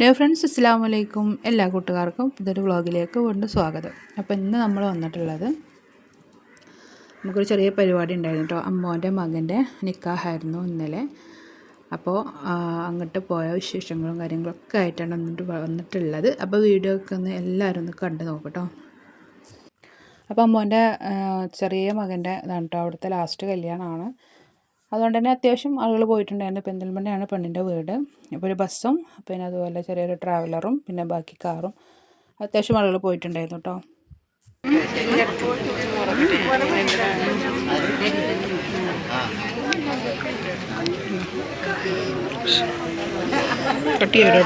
Dear friends അസ്സാം വലൈക്കും എല്ലാ കൂട്ടുകാർക്കും ഇതൊരു വ്ളോഗിലേക്ക് വീണ്ടും സ്വാഗതം. അപ്പോൾ ഇന്ന് നമ്മൾ വന്നിട്ടുള്ളത് നമുക്കൊരു ചെറിയ പരിപാടി ഉണ്ടായിരുന്നു കേട്ടോ. അമ്മോന്റെ മകന്റെ നിക്കാഹായിരുന്നു ഇന്നലെ. അപ്പോൾ അങ്ങോട്ട് പോയ വിശേഷങ്ങളും കാര്യങ്ങളൊക്കെ ആയിട്ടാണ് വന്നിട്ട് വന്നിട്ടുള്ളത്. അപ്പോൾ വീഡിയോ ഒക്കെ ഒന്ന് എല്ലാവരും ഒന്ന് കണ്ടു നോക്കട്ടോ അപ്പോൾ അമ്മോന്റെ ചെറിയ മകന്റെ ഇതാണ് കേട്ടോ. അവിടുത്തെ ലാസ്റ്റ് കല്യാണമാണ്. അതുകൊണ്ട് തന്നെ അത്യാവശ്യം ആളുകൾ പോയിട്ടുണ്ടായിരുന്നു. പെരിന്തൽമണ്ണയാണ് പെണ്ണിന്റെ വീട്. അപ്പോൾ ഒരു ബസ്സും പിന്നെ അതുപോലെ ചെറിയൊരു ട്രാവലറും പിന്നെ ബാക്കി കാറും അത്യാവശ്യം ആളുകൾ പോയിട്ടുണ്ടായിരുന്നു കേട്ടോ. കട്ട് ചെയ്തോ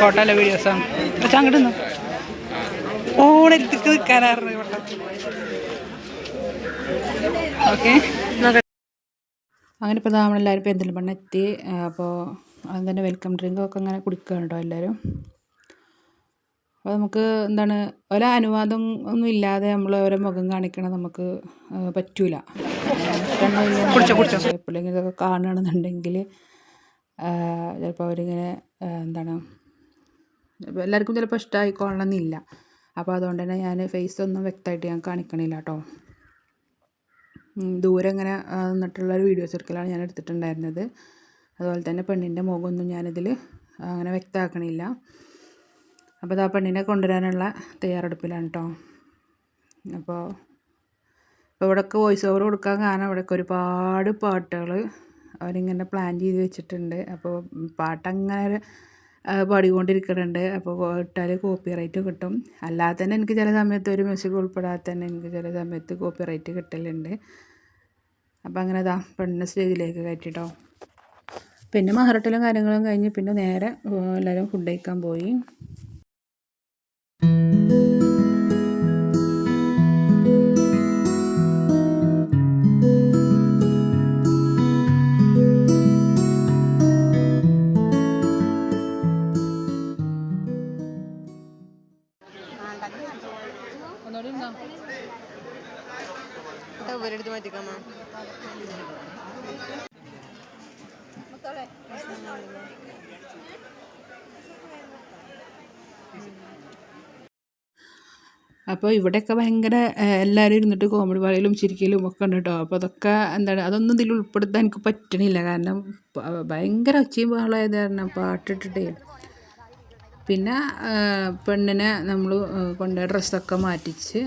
ഫോട്ടോയിലെ വീഡിയോസാണ് പക്ഷെ അങ്ങോട്ട് ഓണെടുത്തേക്ക് നിൽക്കാനായിരുന്നു ഇവിടെ. ഓക്കെ. അങ്ങനെ ഇപ്പോൾ നമ്മളെല്ലാവരും പെരിന്തൽമണ്ണ എത്തി അപ്പോൾ അത് തന്നെ വെൽക്കം ഡ്രിങ്കൊക്കെ അങ്ങനെ കുടിക്കുകയുണ്ടോ എല്ലാവരും? അപ്പോൾ നമുക്ക് എന്താണ് ഓരോ അനുവാദം ഒന്നും ഇല്ലാതെ നമ്മൾ ഓരോ മുഖം കാണിക്കണം നമുക്ക് പറ്റൂല. എപ്പോഴെങ്കിലും ഇതൊക്കെ കാണുകയാണെന്നുണ്ടെങ്കിൽ ചിലപ്പോൾ അവരിങ്ങനെ എന്താണ് എല്ലാവർക്കും ചിലപ്പോൾ ഇഷ്ടമായിക്കൊള്ളണമെന്നില്ല അപ്പോൾ അതുകൊണ്ട് തന്നെ ഞാൻ ഫേസ് ഒന്നും വ്യക്തമായിട്ട് ഞാൻ കാണിക്കണില്ല കേട്ടോ. ദൂരെ ഇങ്ങനെ നിന്നിട്ടുള്ളൊരു വീഡിയോസ് എടുക്കലാണ് ഞാൻ എടുത്തിട്ടുണ്ടായിരുന്നത്. അതുപോലെ തന്നെ പെണ്ണിന്റെ മുഖമൊന്നും ഞാനിതിൽ അങ്ങനെ വ്യക്തമാക്കണില്ല. അപ്പോൾ ആ പെണ്ണിനെ കൊണ്ടുവരാനുള്ള തയ്യാറെടുപ്പിലാണ് കേട്ടോ. അപ്പോൾ ഇപ്പോൾ ഇവിടെയൊക്കെ വോയിസ് ഓവർ കൊടുക്കാൻ കാരണം ഇവിടെയൊക്കെ ഒരുപാട് പാട്ടുകൾ അവരിങ്ങനെ പ്ലാൻ ചെയ്ത് വെച്ചിട്ടുണ്ട്. അപ്പോൾ പാട്ടങ്ങനെ പാടിക്കൊണ്ടിരിക്കുന്നുണ്ട് അപ്പോൾ ഇട്ടാൽ കോപ്പി റൈറ്റ് കിട്ടും. അല്ലാതെ തന്നെ എനിക്ക് ചില സമയത്ത് ഒരു മ്യൂസിക് ഉൾപ്പെടാതെ തന്നെ എനിക്ക് ചില സമയത്ത് കോപ്പി റൈറ്റ് കിട്ടലുണ്ട്. അപ്പോൾ അങ്ങനെ ഇതാ പെണ്ണിനെ സ്റ്റേജിലേക്ക് കയറ്റിട്ടോ. പിന്നെ മഹറട്ടലും കാര്യങ്ങളും കഴിഞ്ഞ് പിന്നെ നേരെ എല്ലാവരും ഫുഡ് കഴിക്കാൻ പോയി. ഇവരെടുത്ത് മാറ്റിക്കാമ. അപ്പോൾ ഇവിടെയൊക്കെ ഭയങ്കര എല്ലാവരും ഇരുന്നിട്ട് കോമഡി പറയലും ചിരിക്കലും ഒക്കെ ഉണ്ട് കേട്ടോ അപ്പോൾ അതൊക്കെ എന്താണ് അതൊന്നും ഇതിൽ ഉൾപ്പെടുത്താൻ എനിക്ക് പറ്റണില്ല. കാരണം ഭയങ്കര ഒച്ചയും ബഹളമായത് കാരണം പാട്ടിട്ടിട്ടേ. പിന്നെ പെണ്ണിനെ നമ്മൾ കൊണ്ടുപോയ ഡ്രസ്സൊക്കെ മാറ്റിച്ച്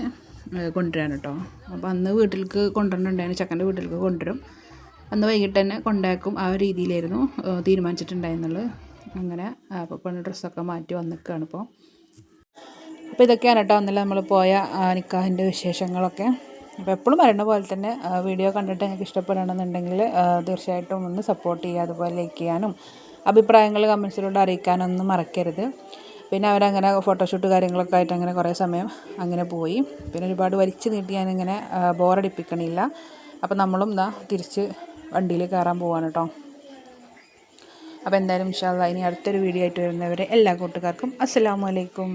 കൊണ്ടുവരാൻ കേട്ടോ. അപ്പോൾ അന്ന് വീട്ടിലേക്ക് കൊണ്ടുവരണുണ്ടായിരുന്നു ചെക്കന്റെ വീട്ടിലേക്ക് കൊണ്ടുവരും. അന്ന് വൈകിട്ട് തന്നെ കൊണ്ടാക്കും. ആ ഒരു രീതിയിലായിരുന്നു തീരുമാനിച്ചിട്ടുണ്ടായിരുന്നുള്ളത് അങ്ങനെ അപ്പോൾ പെണ്ണ് ഡ്രസ്സൊക്കെ മാറ്റി വന്നിക്കുകയാണ് ഇപ്പോൾ അപ്പോൾ ഇതൊക്കെയാണ് കേട്ടോ. അന്നല്ല നമ്മൾ പോയ നിക്കാഹിന്റെ വിശേഷങ്ങളൊക്കെ. അപ്പോൾ എപ്പോഴും പറയുന്ന പോലെ തന്നെ വീഡിയോ കണ്ടിട്ട് നിങ്ങൾക്ക് ഇഷ്ടപ്പെടണമെന്നുണ്ടെങ്കിൽ തീർച്ചയായിട്ടും ഒന്ന് സപ്പോർട്ട് ചെയ്യുക അതുപോലെ ലൈക്ക് ചെയ്യാനും അഭിപ്രായങ്ങൾ കമൻസിലൂടെ അറിയിക്കാനൊന്നും മറക്കരുത്. പിന്നെ അവരങ്ങനെ ഫോട്ടോഷൂട്ട് കാര്യങ്ങളൊക്കെ ആയിട്ട് അങ്ങനെ കുറേ സമയം അങ്ങനെ പോയി. പിന്നെ ഒരുപാട് വലിച്ചു നീട്ടി ഞാനിങ്ങനെ ബോറടിപ്പിക്കണില്ല. അപ്പോൾ നമ്മളും ഇതാ തിരിച്ച് വണ്ടിയിൽ കയറാൻ പോവാണ് കേട്ടോ അപ്പോൾ എന്തായാലും ഇൻഷാല്ല ഇനി അടുത്തൊരു വീഡിയോ ആയിട്ട് വരുന്നവരെ എല്ലാ കൂട്ടുകാർക്കും അസ്സാമലൈക്കും